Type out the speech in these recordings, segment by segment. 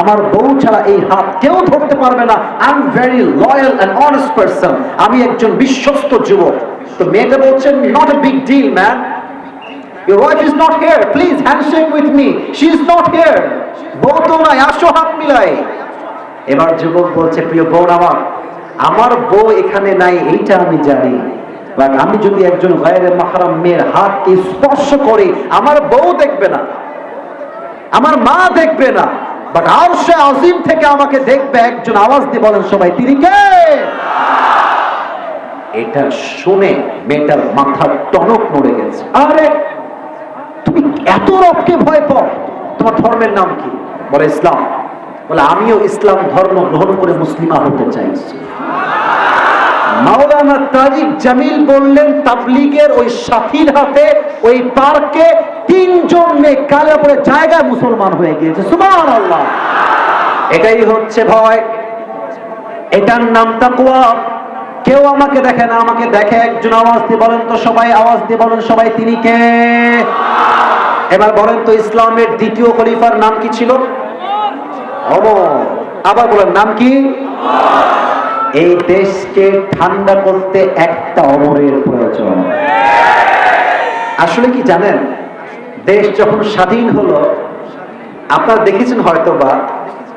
আমার বউ ছাড়া এই হাত কেউ ধরতে পারবে না। I am very loyal and honest person আমি একজন বিশ্বস্ত যুবক। তো মেয়েটা বলছেন not a big deal man Your wife is not here. Please handshake with me. She is not here. বউ তো নাই আসো হাত মিলাই। এবার যুবক বলছে, প্রিয় বোন আমার আমার বউ এখানে নাই, এইটা আমি জানি। বাট আমি যদি একজন গায়ের মাহারাম মেয়ের হাত স্পর্শ করি, আমার বউ দেখবে না। আমার মা দেখবে না। বাট আর সে আজিম থেকে আমাকে দেখবে, একজন আওয়াজ দিয়ে বলেন, সবাই, তিনি কে? এটা শুনে মেয়েটার মাথা টনক নড়ে গেছে। আরে, তুমি এত রবকে ভয় পাও। তোমার ধর্মের নাম কি? বলে, ইসলাম। বলে, আমিও ইসলাম ধর্ম গ্রহণ করে মুসলিমা হতে চাইছি। মাওলানা তারিক জামিল বললেন, তাবলিগের ওই সাথীর হাতে ওই পার্কে তিনজন মেয়ে কালে পরে জায়গায় মুসলমান হয়ে গিয়েছে। সুমান আল্লাহ এটাই হচ্ছে ভয়। এটার নাম তাকুয়া কেউ আমাকে দেখে না, আমাকে দেখে একজন আওয়াজ দিয়ে বলেন তো সবাই, আওয়াজ দিয়ে বলেন সবাই, তিনি কে? এবার বলেন তো ইসলামের দ্বিতীয় খলিফার নাম কি ছিল? আবার বলেন, নাম কি? এই দেশকে ঠান্ডা করতে একটা অমরের প্রয়োজন। আসলে কি জানেন? দেশ যখন স্বাধীন হলো, আপনারা দেখেছেন হয়তোবা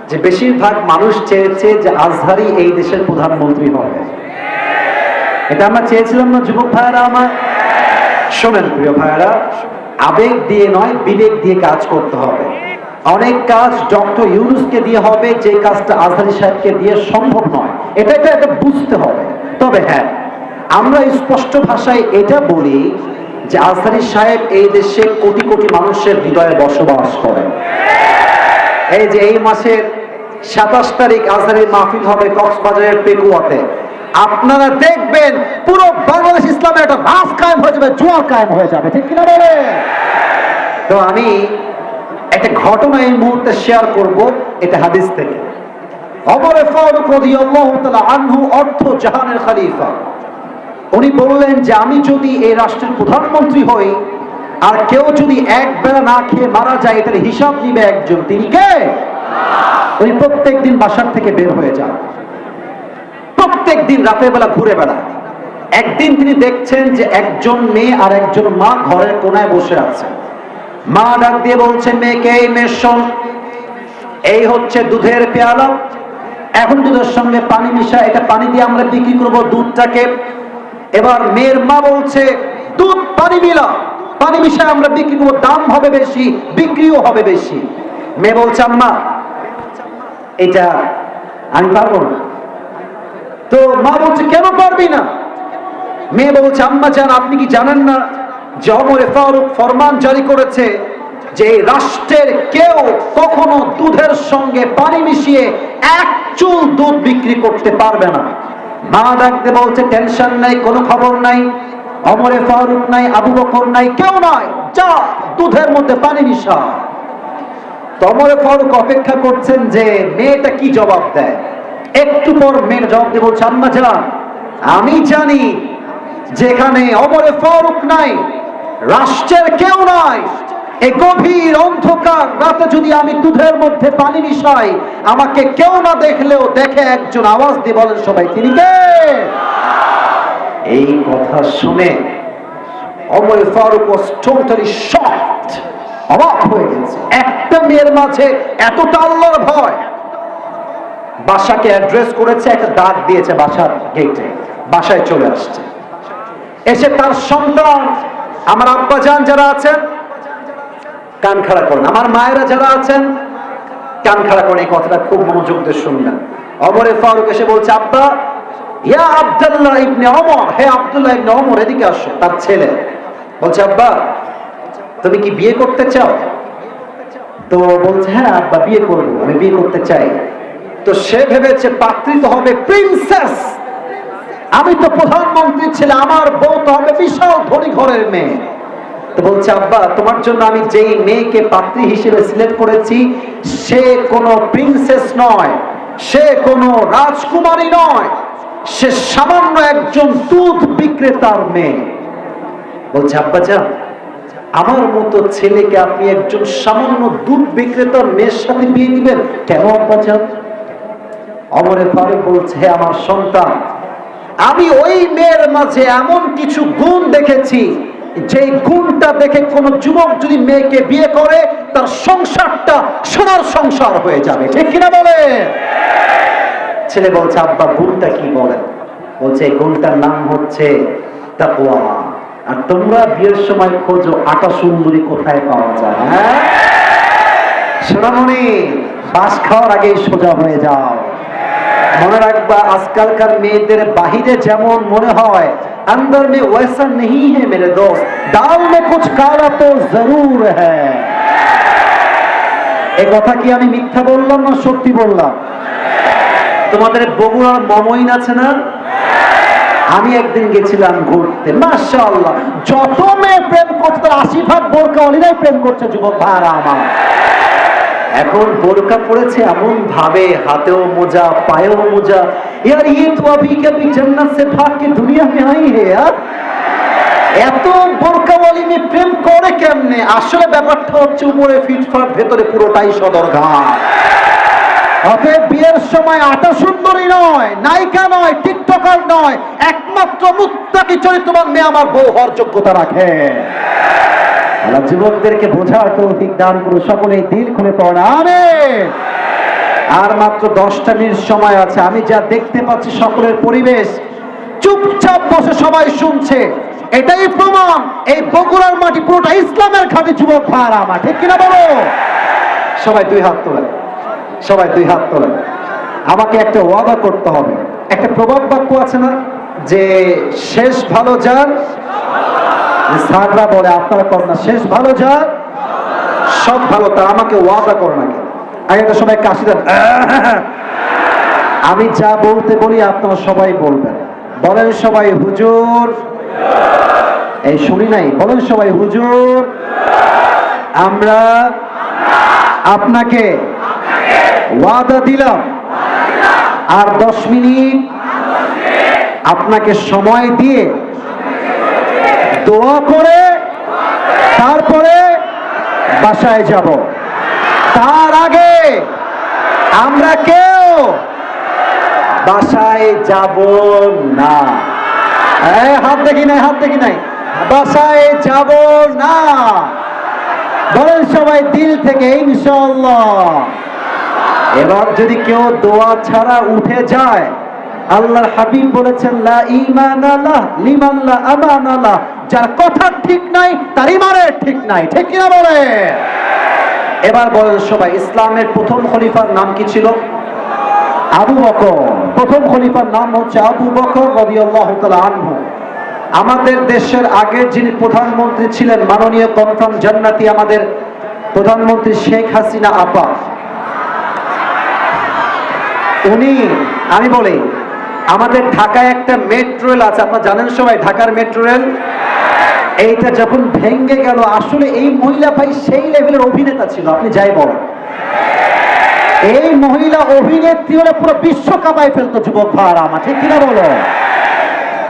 যে বেশিরভাগ মানুষ চেয়েছে যে আজহারি এই দেশের প্রধানমন্ত্রী হবে এটা আমরা চেয়েছিলাম না, যুবক ভাইয়েরা আমার? শোনেন প্রিয় ভাইয়েরা, আবেগ দিয়ে নয়, বিবেক দিয়ে কাজ করতে হবে। অনেক কাজ ডক্টর ইউনুসকে দিয়ে হবে, যে কাজটা আজহারি সাহেবকে দিয়ে সম্ভব নয়। এটা এটা বুঝতে হবে। তবে হ্যাঁ আমরা স্পষ্ট ভাষায় এটা বলি যে আজহারি সাহেব এই দেশে কোটি কোটি মানুষের হৃদয়ে বসবাস করেন এই যে এই মাসের সাতাশ তারিখ আজহারের মাহফিল হবে কক্সবাজারের পেকুয়াতে। আপনারা দেখবেন পুরো বাংলাদেশ ইসলামের একটা রাস কায়েম হয়ে যাবে, জোয়ার কায়েম হয়ে যাবে, ঠিক কিনা বলে তো আমি একটা ঘটনা এই মুহূর্তে শেয়ার করব, এটা হাদিস থেকে। অমরে ফারুক রাদিয়াল্লাহু তাআলা আনহু অর্থ জাহানের খলিফা। উনি বললেন যে আমি যদি এই রাষ্ট্রের প্রধানমন্ত্রী হই, আর কেউ যদি এক বেলা না খেয়ে মারা যায়, এটার হিসাব নিবে একজন। তিনি কে? উনি প্রত্যেক দিন বাসার থেকে বের হয়ে যান। প্রত্যেক দিন রাতের বেলা ঘুরে বেড়ায়। একদিন তিনি দেখছেন যে একজন মেয়ে আর একজন মা ঘরের কোনায় বসে আছে। মা ডাক দিয়ে বলছে, মেয়েকে এই মেয়ের শোন, এই হচ্ছে দুধের পেয়ালা। এখন দুধের সঙ্গে পানি মিশা এটা পানি দিয়ে আমরা বিক্রি করব দুধটাকে। এবার মেয়ের মা বলছে, দুধ পানি মিলা, পানি মিশায় আমরা বিক্রি করব, দাম হবে বেশি, বিক্রিও হবে বেশি। মেয়ে বলছে, আম্মা, এটা আমি পারব না। তো মা বলছে, কেন পারবি না? মেয়ে বলছে, আম্মা জান, আপনি কি জানেন না যে অমরে ফারুক ফরমান জারি করেছে যে রাষ্ট্রের কেউ কখনো দুধের সঙ্গে পানি মিশিয়ে এক চুল দুধ বিক্রি করতে পারবে না? মা ডাকতে বলছে, টেনশন নাই, কোনো খবর নাই, অমরে ফারুক নাই, আবু বকর নাই, কেউ নাই, যা, দুধের মধ্যে পানি মিশা। তমরে ফারুক অপেক্ষা করছেন যে মেয়েটা কি জবাব দেয়। একটু পর মেয়ের জবাব দিয়ে বলছে, আম্মা আমি জানি যেখানে অমরে ফারুক নাই, রাষ্ট্রের কেউ নাই এই গভীর অন্ধকার রাতে যদি আমি দুধের মধ্যে পানি মিশাই, আমাকে কেউ না দেখলেও দেখে একজন আওয়াজ দিয়ে বলেন সবাই, তিনি কে? এই কথা শুনে অমর ফারুক totally shocked অবাক হয়ে গেছে। একটা মেয়ের মাঝে এতটা আল্লাহর ভয়। বাসাকে অ্যাড্রেস করেছে, একটা দাগ দিয়েছে বাসার গেটে, বাসায় চলে আসছে। এসে তার সন্তান, আমার আব্বা যান যারা আছেন কান খাড়া করেন। আমার মায়েরা যারা আছেন, কান খাড়া করেন, এই কথাটা খুব মনোযোগ দিয়ে শুনবেন। অমরে ফারুক এসে বলছে, আব্বা, ইয়া আব্দুল্লাহ ইবনে অমর হে আব্দুল্লাহ ইবনে অমর এদিকে আসো, তার ছেলে। বলছে, আব্বা, তুমি কি বিয়ে করতে চাও? তো বলছে হ্যাঁ আব্বা, বিয়ে করব, আমি বিয়ে করতে চাই। তো সে ভেবেছে, পাত্রী তো হবে প্রিন্সেস আমি তো প্রধানমন্ত্রী ছেলে, আমার বউ তো হবে বিশাল ধনী ঘরের মেয়ে। তো বলছে, আব্বা, তোমার জন্য আমি যেই মেয়েকে পাত্রী হিসেবে সিলেক্ট করেছি, সে কোনো প্রিন্সেস নয়, সে কোনো রাজকুমারী নয়, সে সামান্য একজন দুধ বিক্রেতার মেয়ে। বলছে, আব্বা, যান, আমার মতো ছেলেকে আপনি একজন সামান্য দুধ বিক্রেতার মেয়ের সাথে বিয়ে দিবেন? কেন, আব্বা চান অমরের ফারুক বলছে আমার সন্তান, আমি ওই মেয়ের মাঝে এমন কিছু গুণ দেখেছি যে গুণটা দেখে কোন যুবক যদি মেয়েকে বিয়ে করে, তার সংসারটা সোনার সংসার হয়ে যাবে। ঠিক কিনা বলে? ছেলে বলছে, আব্বা গুণটা কি বলেন? বলছে, এই গুণটার নাম হচ্ছে তাকওয়া। আর তোমরা বিয়ের সময় খোঁজো, আটা সুন্দরী কোথায় পাওয়া যায় হ্যাঁ? সোনামণি, বাস খাওয়ার আগেই সোজা হয়ে যাও। মনে রাখবা আজকালকার মেয়েদের বাহিরে যেমন মনে হয় अंदर में वैसा नहीं है मेरे दोस्त दाल में कुछ काला तो जरूर है এ কথা কি আমি মিথ্যা বললাম না সত্যি বললাম তোমাদের বগুড়ার মমইন আছে না আমি একদিন গেছিলাম ঘুরতে মাশাআল্লাহ যত মেয়ে প্রেম করছে তার আশি ভাগ বোরকা অলিরাই প্রেম করছে যুবক ভাইরা আমার এখন বোরকা পড়েছে এমন ভাবে হাতেও মোজা পায়েও মোজা यार ये तो अभी कभी जन्नत से भाग के दुनिया में आई है यार এত বোরকাওয়ালি মেয়ে প্রেম করে কেমনে আসলে ব্যাপারটা হচ্ছে উপরে ফিটফাট ভেতরে পুরোটাই সদরঘাট অতএব বিয়ের সময় আটা সুন্দরী নয় নায়িকা নয় টিকটকার নয় একমাত্র মুত্তাকি চরিত্রবান মেয়ে আমার বউ হওয়ার যোগ্যতা রাখে আল্লাহ যুবকদেরকে বোঝার তৌফিক দান করুন। সকলেই দিল খুলে পড়া। আমিন। আর মাত্র দশটা মিনিট সময় আছে। আমি যা দেখতে পাচ্ছি সকলের পরিবেশ, চুপচাপ বসে সবাই শুনছে। এটাই প্রমাণ, এই বগুড়ার মাটি পুরোটা ইসলামের ঘাটে যুবক ভাড়া আমার। ঠিক কিনা বলো? সবাই দুই হাত তোলেন। সবাই দুই হাত তোলেন। আমাকে একটা ওয়াদা করতে হবে। একটা প্রবাদ বাক্য আছে না? যে শেষ ভালো যার সাররা বলে, আপনারা করেন না, শেষ ভালো যার। সব ভালো তার আমাকে ওয়াদা করে নাকি আগে একটা সবাই কাশি দেন। আমি যা বলতে বলি, আপনারা সবাই বলবেন। বলেন সবাই হুজুর। এই শুনি নাই, বলেন সবাই হুজুর। আমরা আপনাকে ওয়াদা দিলাম। আর দশ মিনিট আপনাকে সময় দিয়ে দোয়া করে তারপরে বাসায় যাব। তার আগে আমরা কেউ বাসায় যাব না। হ্যাঁ হাত দেখি নাই, হাত দেখি নাই। বাসায় যাব না। বলেন সবাই দিল থেকে ইনশাল্লাহ এবার যদি কেউ দোয়া ছাড়া উঠে যায়, আল্লাহর হাবিব বলেছেন, লা ঈমান আল্লাহ লিমান যার কথা ঠিক নাই, তার ইমানের ঠিক নাই। ঠিক কিনা বলে? এবার বলেন সবাই, ইসলামের প্রথম খলিফার নাম কি ছিল? আবু বকর। প্রথম খলিফার নাম হচ্ছে আবু বকর তাআলা আনহু। আমাদের দেশের আগে যিনি প্রধানমন্ত্রী ছিলেন, মাননীয় কনফার্ম জান্নাতি আমাদের প্রধানমন্ত্রী শেখ হাসিনা আপা উনি, আমি বলি, আমাদের ঢাকায় একটা মেট্রো রেল আছে, আপনারা জানেন সবাই ঢাকার মেট্রো রেল? এইটা যখন ভেঙ্গে গেল, আসলে এই মহিলা ভাই সেই লেভেলের অভিনেতা ছিল, আপনি যাই বলেন। এই মহিলা অভিনেত্রী হলে পুরো বিশ্ব কাঁপায় ফেলতো যুবক ভাড়া আমার, ঠিক কিনা বলো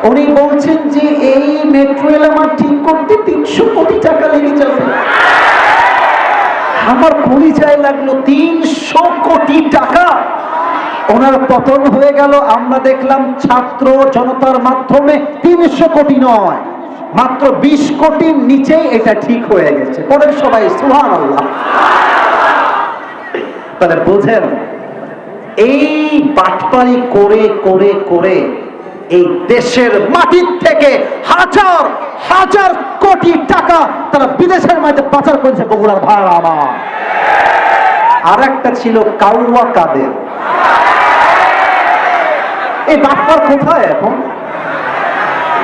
উনি বলছেন যে এই মেট্রো রেল আমার ঠিক করতে তিনশো কোটি টাকা লেগে যাবে আমার পরিচয় লাগল তিনশো কোটি টাকা। ওনার পতন হয়ে গেল, আমরা দেখলাম ছাত্র জনতার মাধ্যমে তিনশো কোটি নয়। মাত্র বিশ কোটির নিচেই এটা ঠিক হয়ে গেছে। পরের সবাই সুহান আল্লাহ তাহলে বোঝেন, এই বাটপারি করে করে করে এই দেশের মাটির থেকে হাজার হাজার কোটি টাকা তারা বিদেশের মাঝে পাচার করেছে, বগুড়ার ভাড়া আমার। আর একটা ছিল কাউয়া কাদের এই বাটপার কোথায় এখন?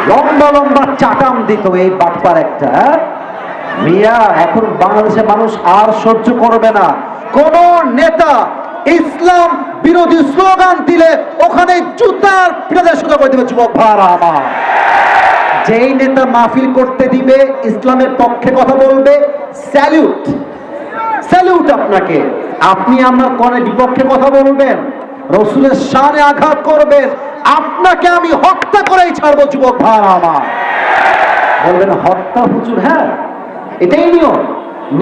লম্বা লম্বা চাটাম দিত এই বাটপার একটা হ্যাঁ? মিয়া, এখন বাংলাদেশের মানুষ আর সহ্য করবে না। কোন নেতা ইসলাম বিরোধী স্লোগান দিলে ওখানে জুতার পিটাদের সুযোগ করে দেবে, যুবক ভাড়া যেই নেতা মাহফিল করতে দিবে, ইসলামের পক্ষে কথা বলবে স্যালিউট স্যালিউট আপনাকে। আপনি আমার কনে বিপক্ষে কথা বলবেন। রসুলের সানে আঘাত করবেন, আপনাকে আমি হত্যা করেই ছাড়বো, যুবক ভাড়া আমার। বলবেন, হত্যা হুজুর হ্যাঁ এটাই নিয়ম।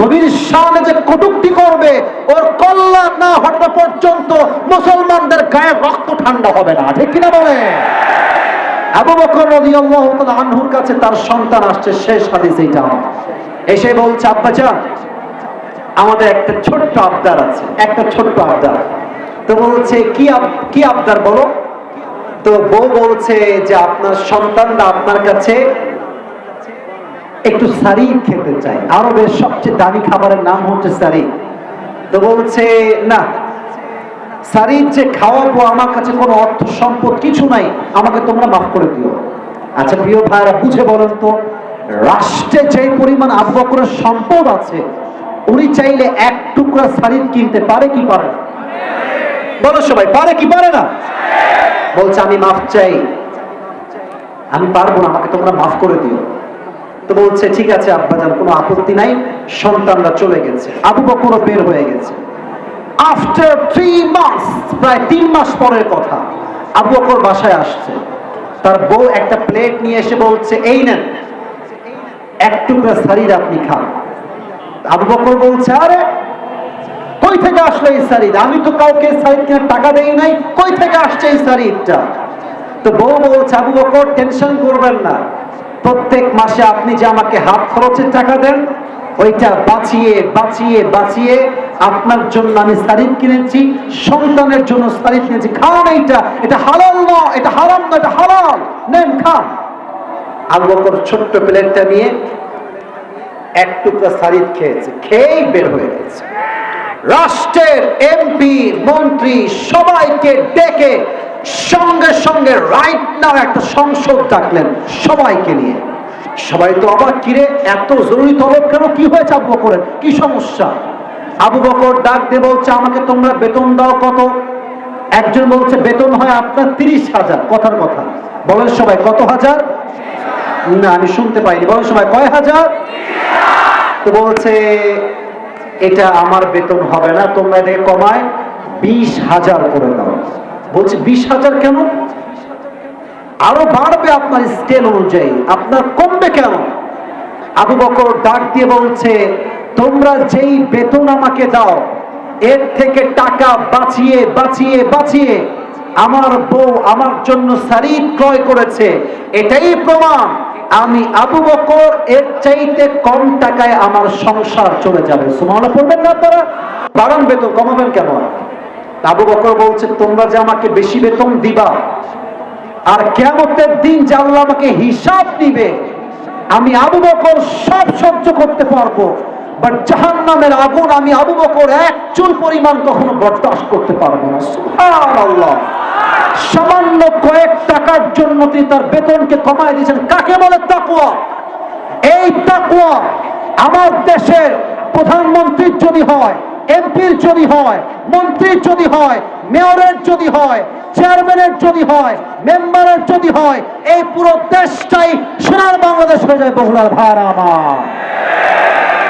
নবীর শানে যে কটুক্তি করবে, ওর কল্যাণ না হওয়া পর্যন্ত মুসলমানদের গায়ে রক্ত ঠান্ডা হবে না, ঠিক কিনা বলে? আবু বকর রাদিয়াল্লাহু তাআলা আনহুর কাছে তার সন্তান আসছে, শেষ হাদিস এইটা এসে বলছে আব্বাজান আমাদের একটা ছোট্ট আবদার আছে, একটা ছোট্ট আবদার। তো বলছে, কি কি আবদার বলো? তো বউ বলছে যে, আপনার সন্তানরা আপনার কাছে একটু সারি খেতে চাই আরবের সবচেয়ে দামি খাবারের নাম হচ্ছে সারি তো বলছে, না, সারির যে খাওয়াবো আমার কাছে কোনো অর্থ সম্পদ কিছু নাই, আমাকে তোমরা মাফ করে দিও। আচ্ছা প্রিয় ভাইরা বুঝে বলেন তো, রাষ্ট্রে যে পরিমাণ আবু বকরের সম্পদ আছে, উনি চাইলে এক টুকরা সারির কিনতে পারে কি পারে না। বলো সবাই, পারে কি পারে না? বলছে, আমি মাফ চাই। আমি পারব না, আমাকে তোমরা মাফ করে দিও। তো বলছে, ঠিক আছে আব্বাজান, কোনো আপত্তি নাই। সন্তানরা চলে গেছে। আবু বকরও বের হয়ে গেছে। আফটার থ্রি মাস প্রায় তিন মাস পরের কথা, আবু বকর বাসায় আসছে। তার বউ একটা প্লেট নিয়ে এসে বলছে, এই নেন, এক টুকরা শাড়ির আপনি খান। আবু বকর বলছে, আরে কই থেকে আসলো এই শাড়ির আমি তো কাউকে শাড়ির কেনার টাকা দেই নাই। কই থেকে আসছে এই শাড়িটা তো বউ বলছে, আবু বকর টেনশন করবেন না। প্রত্যেক মাসে আপনি যে আমাকে হাত খরচের টাকা দেন, ওইটা বাঁচিয়ে বাঁচিয়ে বাঁচিয়ে আপনার জন্য আমি শাড়ির কিনেছি, সন্তানের জন্য শাড়ি কিনেছি। খান এইটা। এটা হালাল না, এটা হারাম না, এটা হালাল। নেন, খান। আবু বকর ছোট্ট প্লেটটা নিয়ে এক টুকরা শাড়ি খেয়েছে। খেয়েই বের হয়ে গেছে। রাষ্ট্রের এমপি মন্ত্রী সবাইকে ডেকে সঙ্গে সঙ্গে রাইট নাও একটা সংসদ ডাকলেন সবাইকে নিয়ে। সবাই তো আবার কিরে, এত জরুরি তলব কেন? কি হয়েছে আবু বকরের? কি সমস্যা? আবু বকর ডাক দিয়ে বলছে, আমাকে তোমরা বেতন দাও কত? একজন বলছে, বেতন হয় আপনার তিরিশ হাজার। কথার কথা। বলেন সবাই, কত হাজার? না, আমি শুনতে পাইনি। বলেন সবাই, কয় হাজার? তো বলছে এটা আমার বেতন হবে না, তোমরা এটাকে কমায় বিশ হাজার করে দাও। বলছে, বিশ হাজার কেন? আরও বাড়বে আপনার স্কেল অনুযায়ী, আপনার কমবে কেন? আবু বকর ডাক দিয়ে বলছে, তোমরা যেই বেতন আমাকে দাও, এর থেকে টাকা বাঁচিয়ে বাঁচিয়ে বাঁচিয়ে আমার বউ আমার জন্য শাড়ি ক্রয় করেছে, এটাই প্রমাণ। আমি আবু বকর এর চাইতে কম টাকায় আমার সংসার চলে যাবে। সুমানা পড়বেন না আপনারা? বাড়ান বেতন, কমাবেন কেন? আবু বকর বলছে, তোমরা যে আমাকে বেশি বেতন দিবা, আর কেমতের দিন যে আল্লাহ আমাকে হিসাব দিবে, আমি আবু বকর সব সহ্য করতে পারব। বাট জাহান নামের আগুন আমি আবু বকর এক চুল পরিমাণ কখনো বরদাস্ত করতে পারব না। সুবহানাল্লাহ। সামান্য কয়েক টাকার জন্য তিনি তার বেতনকে কমায় দিয়েছেন। কাকে বলে তাকুয়া এই তাকুয়া আমার দেশের প্রধানমন্ত্রীর যদি হয়, এমপির যদি হয়, মন্ত্রীর যদি হয়, মেয়রের যদি হয়, চেয়ারম্যানের যদি হয়, মেম্বারের যদি হয়, এই পুরো দেশটাই সোনার বাংলাদেশ হয়ে যায় বহুলার ভাড়া আমার।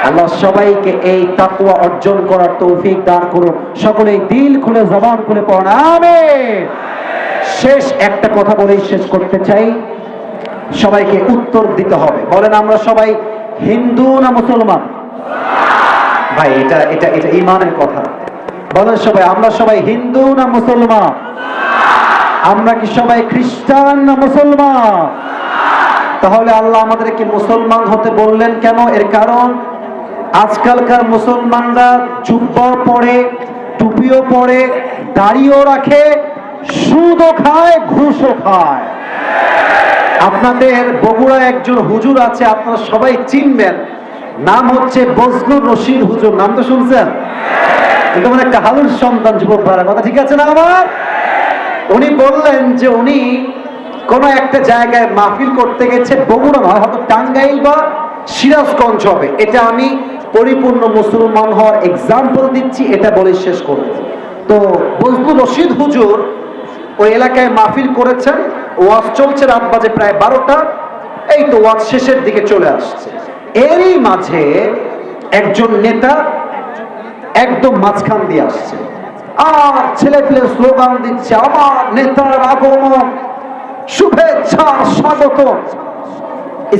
আল্লাহ সবাইকে এই তাকুয়া অর্জন করার তৌফিক দান করুন। সকলেই দিল খুলে, জবান খুলে পড়ান। আমিন। শেষ একটা কথা বলেই শেষ করতে চাই। সবাইকে উত্তর দিতে হবে। বলেন আমরা সবাই হিন্দু না মুসলমান? ভাই, এটা এটা এটা ইমানের কথা। বলেন সবাই, আমরা সবাই হিন্দু না মুসলমান? আমরা কি সবাই খ্রিস্টান না মুসলমান? তাহলে আল্লাহ আমাদেরকে মুসলমান হতে বললেন কেন? এর কারণ আজকালকার মুসলমানরা জুব্বা পরে, টুপিও পরে, দাড়িও রাখে, সুদও খায়, ঘুষও খায়। আপনাদের বগুড়া একজন হুজুর আছে, আপনারা সবাই চিনবেন। নাম হচ্ছে বজলুর রশিদ হুজুর, নাম তো শুনছেন? এটা মানে একটা হালুর সন্তান, যুবক ভাড়া কথা ঠিক আছে না আমার? উনি বললেন যে উনি কোন একটা জায়গায় মাহফিল করতে গেছে, বগুড়া নয়, হয়তো টাঙ্গাইল বা সিরাজগঞ্জ হবে। এটা আমি পরিপূর্ণ মুসলমান হওয়ার এক্সাম্পল দিচ্ছি, এটা বলে শেষ করব তো বজলুর রশিদ হুজুর ওই এলাকায় মাহফিল করেছেন, ওয়াজ চলছে রাত বাজে প্রায় বারোটা, এই তো ওয়াজ শেষের দিকে চলে আসছে। এরই মাঝে একজন নেতা একদম মাঝখান দিয়ে আসছে। আর ছেলে পেলে স্লোগান দিচ্ছে, আমার নেতার আগমন, শুভেচ্ছা স্বাগত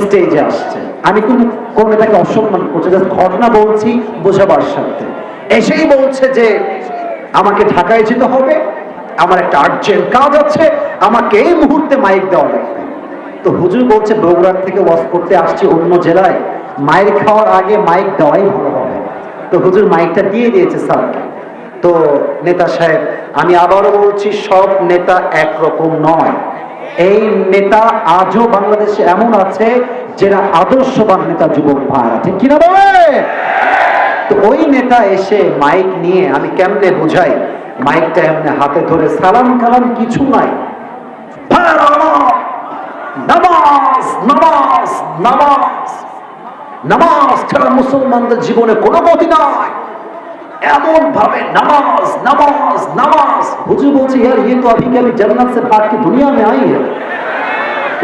স্টেজে আসছে। আমি কোন কোন নেতাকে অসম্মান করছে জাস্ট ঘটনা বলছি, বোঝাবার সাথে। এসেই বলছে যে, আমাকে ঢাকায় যেতে হবে, আমার একটা আর্জেন্ট কাজ আছে, আমাকে এই মুহূর্তে মাইক দেওয়া লাগবে। তো হুজুর বলছে, বগুড়ার থেকে ওয়াজ করতে আসছি অন্য জেলায় মাইক খাওয়ার আগে মাইক দেওয়াই ভালো হবে। তো হুজুর মাইকটা দিয়ে দিয়েছে স্যারকে তো নেতা সাহেব, আমি আবারও বলছি, সব নেতা একরকম নয়। এই নেতা আজও বাংলাদেশে এমন আছে যারা আদর্শবান নেতা যুবক ভাইরা ঠিক কিনা বলে তো ওই নেতা এসে মাইক নিয়ে আমি কেমনে বুঝাই মাইকটা এমনি হাতে ধরে সালাম কালাম কিছু নাই ভাইরা আমার, নামাজ নামাজ নামাজ নামাজ ছাড়া মুসলমানদের জীবনে কোনো গতি নাই এমন ভাবে নামাজ নামাজ নামাজ হুজুর বলছে यार ये तो अभी के अभी जन्नत से भाग के दुनिया में आई है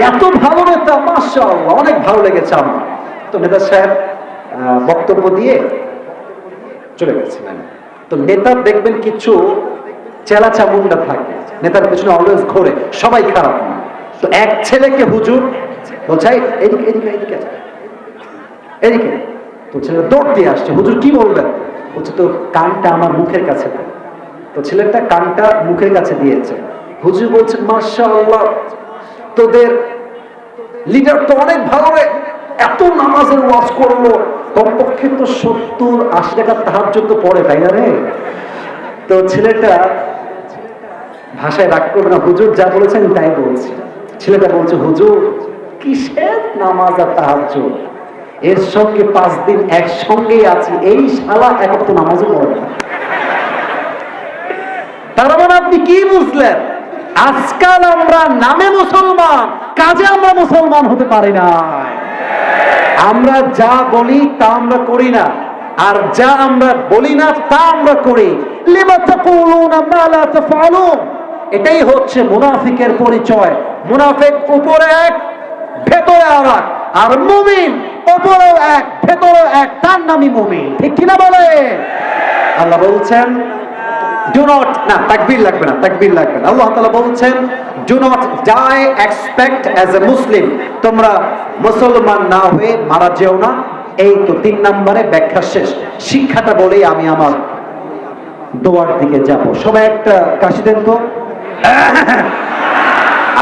এত ভালো নেতা মাশাআল্লাহ অনেক ভালো লেগেছে আমার। তো নেতা সাহেব বক্তব্য দিয়ে চলে গেছিলেন। তো নেতার দেখবেন কিছু চেলা চামুন্ডা থাকে। নেতার পেছনে অলওয়েজ ঘোরে সবাই খারাপ তো এক ছেলেকে হুজুর বলছে "এই, এদিকে এদিকে এদিকে এদিকে। তো ছেলেটা দৌড় দিয়ে আসছে হুজুর কি বলবেন? বলছে তো কানটা আমার মুখের কাছে। তো ছেলেটা কানটা মুখের কাছে দিয়েছে। হুজুর বলছেন মার্শা আল্লাহ তোদের লিডার তো অনেক ভালো রে। এত নামাজের ওয়াজ করল, কমপক্ষে তো সত্তর আশি টাকা তাহার জন্য পড়ে, তাই না রে? তো ছেলেটা ভাষায় রাগ করবে না, হুজুর যা বলেছেন তাই বলছি। ছেলেটা বলছে, হুজুর, কিসের নামাজ আর তাহার এর সঙ্গে পাঁচ দিন একসঙ্গেই আছি, এই শালা এক নামাজও পড়ে না। তার মানে আপনি কি বুঝলেন? আজকাল আমরা নামে মুসলমান, কাজে আমরা মুসলমান হতে পারি না। আমরা যা বলি তা আমরা করি না, আর যা আমরা বলি না তা আমরা করি। এটাই হচ্ছে মুনাফিকের পরিচয়। মুনাফিক উপরে এক, ভেতরে আর এক। আর মুমিন উপরেও এক, ভেতরেও এক, তার নামই মুমিন। ঠিক কিনা বলে আল্লাহ বলছেন ডু নট না, তাকবীর লাগবে না, তাকবীর লাগবে না। আল্লাহ তাআলা বলছেন do not die expect as a Muslim তোমরা মুসলমান না হয়ে মারা যেও না। এই তো তিন নম্বরে ব্যাখ্যা শেষ। শিক্ষাটা বলেই আমি আমার দোয়ার দিকে যাব। সবাই একটা কাশি দেন তো।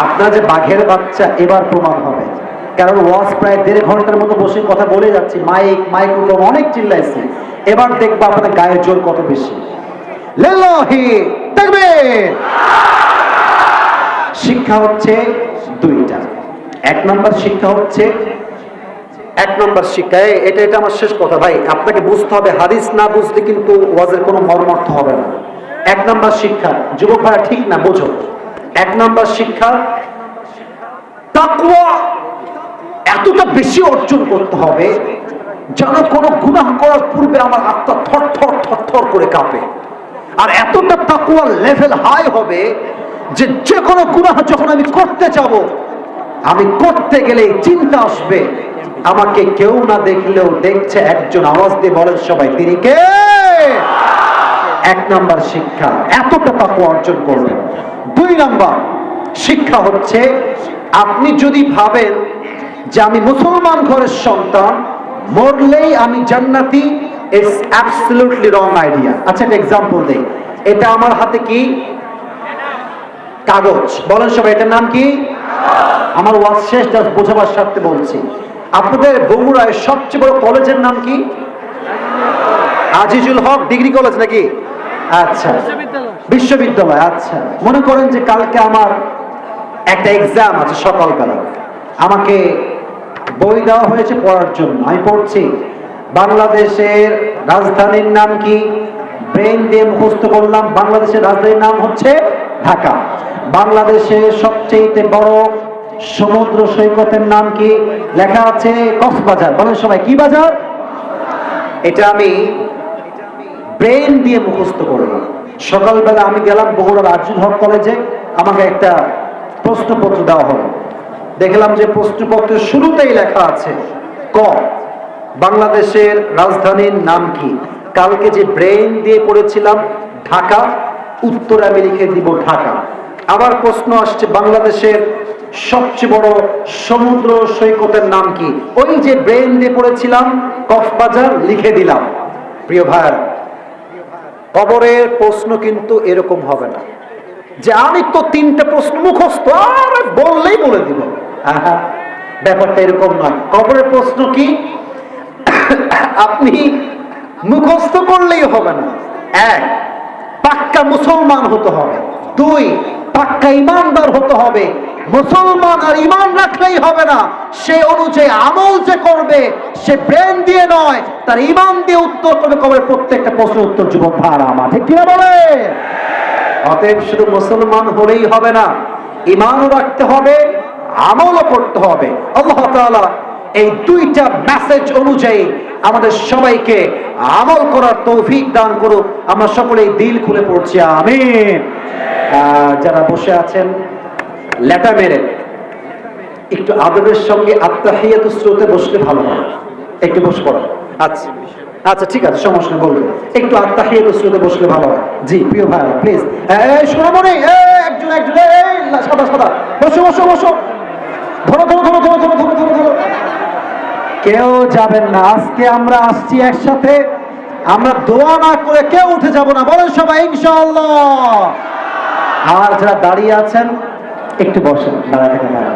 আপনার যে বাঘের বাচ্চা, এবার প্রমাণ হবে। কারণ ওয়াজ প্রায় দেড় ঘণ্টার মতো বসে কথা বলে যাচ্ছি। মাইক, মাইক্রোফোন অনেক চিল্লাইছে। এবার দেখব আপনাদের গায়ের জোর কত বেশি। শিক্ষা হচ্ছে দুইটা। এক নম্বর শিক্ষা হচ্ছে, এক নম্বর শিক্ষা এটা এটা আমার শেষ কথা ভাই। আপনাকে বুঝতে হবে, হাদিস না বুঝলে কিন্তু ওয়াজের কোনো মর্মার্থ হবে না। এক নম্বর শিক্ষা, যুবক ভাড়া ঠিক না, বোঝো। এক নম্বর শিক্ষা, তাকওয়া। এতটা বেশি অর্জন করতে হবে, যেন কোনো গুনাহ করার পূর্বে আমার আত্মা থর থর থর থর করে কাঁপে। আর এতটা তাকুয়ার লেভেল হাই হবে যে যে কোনো গুনাহ যখন আমি করতে যাব, আমি করতে গেলে চিন্তা আসবে। আমাকে কেউ না দেখলেও দেখছে, একজন আওয়াজ দিয়ে বলেন সবাই, তিনি কে? এক নাম্বার শিক্ষা, এতটা তাকুয়া অর্জন করবেন। দুই নাম্বার শিক্ষা হচ্ছে, আপনি যদি ভাবেন যে আমি মুসলমান ঘরের সন্তান, মরলেই আমি জান্নাতি ইটস অ্যাবসলিউটলি রং আইডিয়া আচ্ছা একটা এক্সাম্পল দেই। এটা আমার হাতে কি? কাগজ। বলেন সবাই, এটার নাম কি? আমার ওয়াজ শেষ বোঝাবার স্বার্থে বলছি। আপনাদের বগুড়ায় সবচেয়ে বড় কলেজের নাম কি? আজিজুল হক ডিগ্রি কলেজ নাকি? আচ্ছা। বিশ্ববিদ্যালয় আচ্ছা। মনে করেন যে কালকে আমার একটা এক্সাম আছে সকালবেলা। আমাকে বই দেওয়া হয়েছে পড়ার জন্য। আমি পড়ছি। বাংলাদেশের রাজধানীর নাম কি? ব্রেন দিয়ে মুখস্থ করলাম, বাংলাদেশের রাজধানীর নাম হচ্ছে ঢাকা। বাংলাদেশের সবচেয়ে বড় সমুদ্র সৈকতের নাম কি? লেখা আছে কক্সবাজার। বলেন সবাই, কি বাজার? এটা আমি ব্রেন দিয়ে মুখস্থ করলাম। সকালবেলা আমি গেলাম বগুড়ার আর্জুন হক কলেজে। আমাকে একটা প্রশ্নপত্র দেওয়া হলো। দেখলাম যে প্রশ্নপত্রের শুরুতেই লেখা আছে ক। বাংলাদেশের রাজধানীর নাম কি? কালকে যে ব্রেন দিয়ে পড়েছিলাম ঢাকা উত্তর আমেরিকায় দিব ঢাকা। আবার প্রশ্ন আসছে বাংলাদেশের সবচেয়ে বড় সমুদ্র সৈকতের নাম কি? ওই যে ব্রেন দিয়ে পড়েছিলাম কক্সবাজার লিখে দিলাম। প্রিয় ভাই কবরের প্রশ্ন কিন্তু এরকম হবে না। যে আমি তো তিনটা প্রশ্ন মুখস্থ আর বললেই বলে দিব। আহা, ব্যাপারটা এরকম নয়। কবরের প্রশ্ন কি? আপনি মুখস্থ করলেই হবে না। এক, পাক্কা মুসলমান হতে হবে। দুই, পাক্কা ইমানদার হতে হবে। মুসলমান আর ইমান রাখলেই হবে না। সে অনুযায়ী আমল যে করবে, সে ব্রেন দিয়ে নয়, তার ইমান দিয়ে উত্তর করবে কবে প্রত্যেকটা প্রশ্নের উত্তর যুবক ভাড়া আমার। ঠিক কিনা বলে অতএব শুধু মুসলমান হলেই হবে না, ইমানও রাখতে হবে, আমলও করতে হবে। আল্লাহ তাআলা এই দুইটা মেসেজ অনুযায়ী আমাদের সবাইকে আমল করার তৌফিক দান করুক। আমরা সকলেই দিল খুলে পড়ছি আমি যারা বসে আছেন, লেটা মেরে। একটু আদবের সঙ্গে আত্মাহিয়াত স্রোতে বসলে ভালো হয়। একটু বসে পড়ো। আচ্ছা। আচ্ছা ঠিক আছে, সমস্যা বলবে একটু আত্মাহিয়াত স্রোতে বসলে ভালো হয়। জি, প্রিয় ভাই প্লিজ শোনো মনে একজন একজন সাদা সাদা। বসো বসো বসো। ধরো। কেউ যাবেন না। আজকে আমরা আসছি একসাথে। আমরা দোয়া না করে কেউ উঠে যাব না। বলেন সবাই আর যারা দাঁড়িয়ে আছেন, একটু বসেন।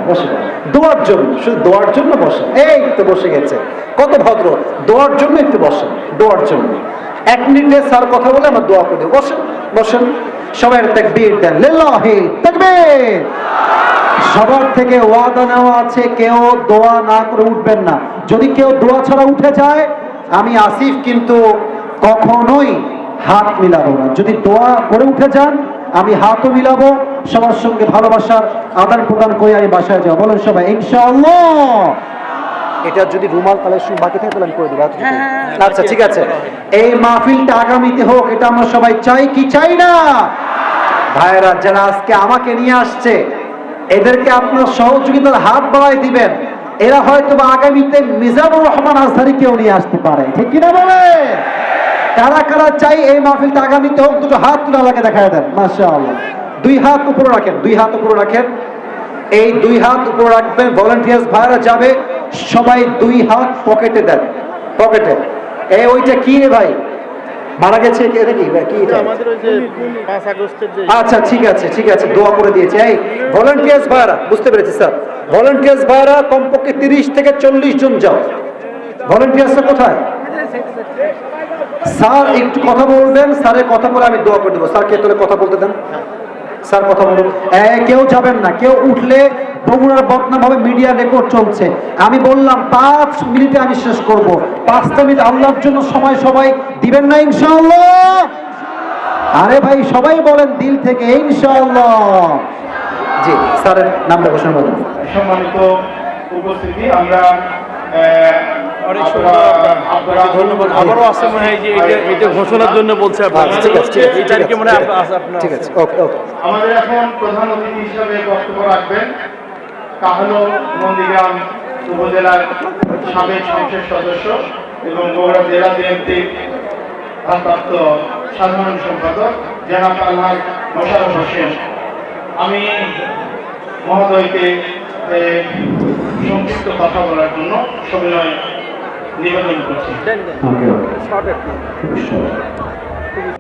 বসে দোয়ার জন্য, শুধু দোয়ার জন্য বসেন। এই তো বসে গেছে। কত ভদ্র। দোয়ার জন্য একটু বসেন, দোয়ার জন্য। এক মিনিটে স্যার কথা বলে আমরা দোয়া করে বসেন বসেন। সবাই তাকবীর দেন। লিল্লাহি সবার থেকে ওয়াদা নেওয়া আছে কেউ দোয়া না করে উঠবেন না। যদি কেউ দোয়া ছাড়া উঠে যায় আমি আসিফ কিন্তু কখনোই হাত মিলাবো না। যদি দোয়া করে উঠে যান আমি হাতও মিলাবো। সবার সঙ্গে ভালোবাসার আদান প্রদান করে আমি বাসায় যাব। বলেন সবাই ইনশাআল্লাহ। এটা যদি রুমাল কালেকশন বাকি থাকে তাহলে আমি করে দেবো। আচ্ছা ঠিক আছে। এই মাহফিলটা আগামীতে হোক এটা আমরা সবাই চাই কি চাই না? ভাইয়েরা যারা আজকে আমাকে নিয়ে আসছে এদেরকে আপনার সহযোগিতার হাত বাড়াই দিবেন। এরা হয়তো বা আগামীতে মিজানুর রহমান আজহারি কেউ নিয়ে আসতে পারে। ঠিক কিনা বলে? কারা কারা চাই এই মাহফিলটা আগামীতে হোক, দুটো হাত তুলে আলাকে দেখা দেন মাসা দুই হাত উপরে রাখেন, দুই হাত উপরে রাখেন। এই দুই হাত উপরে রাখবেন ভলেন্টিয়ার্স ভাইরা যাবে, সবাই দুই হাত পকেটে দেন, পকেটে। এই ওইটা কি রে ভাই? মারা গেছে কে? কি? এটা? আগস্টের যে আচ্ছা ঠিক আছে ঠিক আছে দোয়া করে দিয়েছি। এই ভলেন্টিয়ার্স ভাড়া বুঝতে পেরেছি স্যার। ভলেন্টিয়ার্স ভাড়া কমপক্ষে তিরিশ থেকে চল্লিশ জন যাও। ভলেন্টিয়ার্সরা কোথায়? স্যার একটু কথা বলবেন স্যারের কথা বলে আমি দোয়া করে দেবো। স্যারকে তোলে কথা বলতে দেন? স্যার কথা বলুন। কেউ যাবেন না, কেউ উঠলে বগুড়ার বদনাম হবে মিডিয়া রেকর্ড চলছে। আমি বললাম, পাঁচ মিনিটে আমি শেষ করব। পাঁচটা মিনিট আল্লাহর জন্য সময় সবাই দিবেন না, ইনশাআল্লাহ? আরে ভাই, সবাই বলেন দিল থেকে, ইনশাআল্লাহ। জি, স্যারের নামটা ঘোষণা করুন। সম্মানিত উপস্থিতি, আমরা অনেক আপনারা- সুন্দর আপনাকে ধন্যবাদ। আবারও মনে হয় যে এটা এটা ঘোষণার জন্য বলছে আপনার। আচ্ছা, ঠিক আছে এই তারিখে মনে হয় ঠিক আপনার ঠিক আছে ওকে ওকে। আমাদের এখন প্রধান অতিথি হিসাবে বক্তব্য রাখবেন কাহালো নন্দীগ্রাম উপজেলার সাবেক সংসদ সদস্য এবং বগুড়া জেলা বিএনপির ভারপ্রাপ্ত সাধারণ সম্পাদক জেনাব আল্লাহ মোশারফ হোসেন। আমি মহোদয়কে সংক্ষিপ্ত কথা বলার জন্য সবিনয় নিবেদন করছি ওকে ওকে